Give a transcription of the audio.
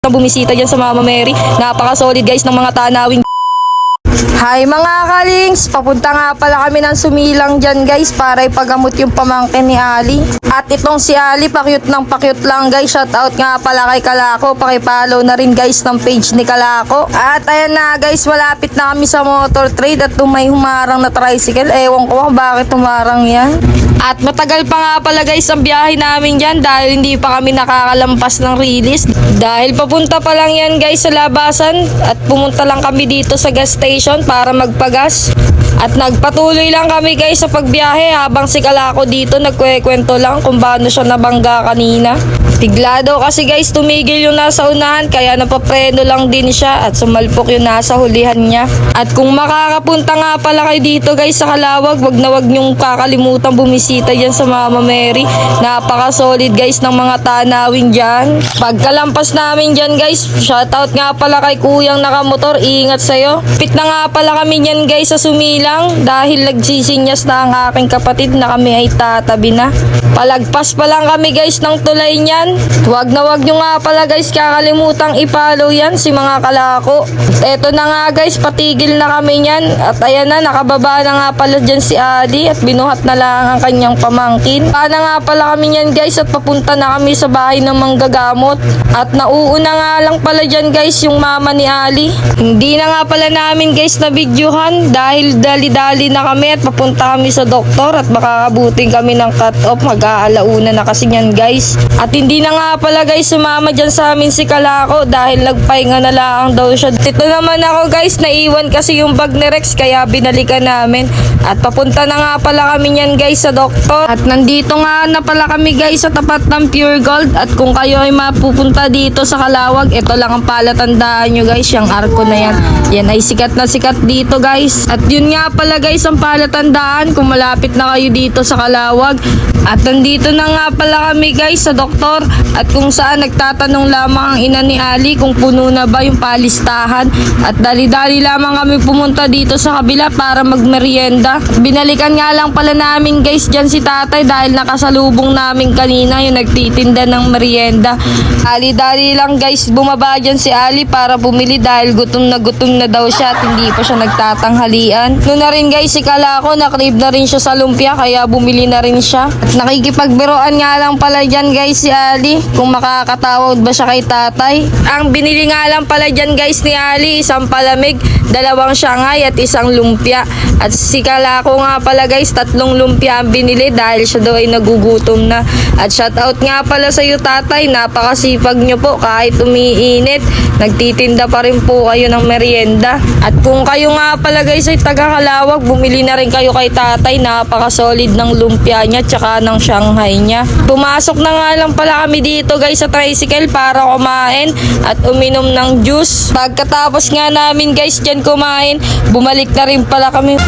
na bumisita dyan sa Mama Mary. Napaka-solid guys ng mga tanawing Hi mga kalings! Papunta nga pala kami ng sumilang dyan guys para ipagamot yung pamangkin ni Ali. At itong si Ali, pakyut ng pakyut lang guys. Shout out nga pala kay Kalako. Pakipollow na rin guys ng page ni Kalako. At ayan na guys, malapit na kami sa motor trade at may humarang na tricycle. Ewan ko bakit humarang yan. At matagal pa nga pala guys ang biyahe namin dyan dahil hindi pa kami nakakalampas ng release. Dahil papunta pa lang yan guys sa labasan at pumunta lang kami dito sa gas station para magpagas. At nagpatuloy lang kami guys sa pagbiyahe habang si Kalako dito nagkwekwento lang kung paano siya nabangga kanina. Bigla daw kasi guys tumigil yung nasa unahan kaya napapreno lang din siya at sumalpok yung nasa hulihan niya. At kung makakapunta nga pala kayo dito guys sa Kalawag, wag na wag niyong kakalimutan bumisita dyan sa Mama Mary. Napaka-solid guys ng mga tanawin dyan. Pagkalampas namin dyan guys, shoutout nga pala kay kuyang nakamotor, ingat sa'yo. Pit na nga pala kami dyan guys sa sumilang dahil nagsisinyas na ang aking kapatid na kami ay tatabi na. Palagpas pa lang kami guys ng tulay niyan. Huwag na wag nyo nga pala guys kakalimutang i-follow yan si mga kalako. Eto na nga guys, patigil na kami niyan. At ayan na, nakababa na nga pala dyan si Adi at binuhat na lang ang kanyang pamangkin. Paano nga pala kami niyan guys at papunta na kami sa bahay ng manggagamot. At nauuna nga lang pala dyan guys yung mama ni Ali. Hindi na nga pala namin guys na videohan dahil dali-dali na kami at papunta kami sa doktor at baka abutin kami ng cut-off mag-aalauna na kasi niyan guys. At hindi na nga pala guys sumama dyan sa amin si Kalako dahil nagpahinga na lang daw siya. Dito naman ako guys, naiwan kasi yung bag ni Rex kaya binalikan namin. At papunta na nga pala kami niyan guys sa doktor. At nandito nga na pala kami guys sa tapat ng Pure Gold. At kung kayo ay mapupunta dito sa Kalawag, ito lang ang palatandaan nyo guys, yung arko na yan. Yan ay sikat na sikat dito guys. At yun nga pala guys ang palatandaan kung malapit na kayo dito sa Kalawag. At nandito na nga pala kami guys sa doktor at kung saan nagtatanong lamang ang ina ni Ali kung puno na ba yung palistahan at dali-dali lamang kami pumunta dito sa kabila para magmerienda. Binalikan nga lang pala namin guys dyan si tatay dahil nakasalubong namin kanina yung nagtitinda ng merienda. Ali-dali lang guys bumaba dyan si Ali para bumili dahil gutom na gutom na daw siya at hindi pa siya nagtatanghalian. Noon na rin guys si Kalako nakrib na rin siya sa lumpia kaya bumili na rin siya. At nakikipagbiroan nga lang pala dyan guys si Ali kung makakatawad ba siya kay tatay. Ang binili nga lang pala dyan guys ni Ali isang palamig, dalawang shanghai at isang lumpia. At si Kalako nga pala guys tatlong lumpia ang binili dahil siya daw ay nagugutom na. At shoutout nga pala sa iyo tatay, napakasipag nyo po kahit umiinit. Nagtitinda pa rin po kayo ng merienda. At kung kayo nga pala guys ay taga Kalawag, bumili na rin kayo kay tatay. Napaka-solid ng lumpia niya tsaka ng Shanghai niya. Pumasok na nga lang pala kami dito guys sa tricycle para kumain at uminom ng juice. Pagkatapos nga namin guys dyan kumain, bumalik na rin pala kami.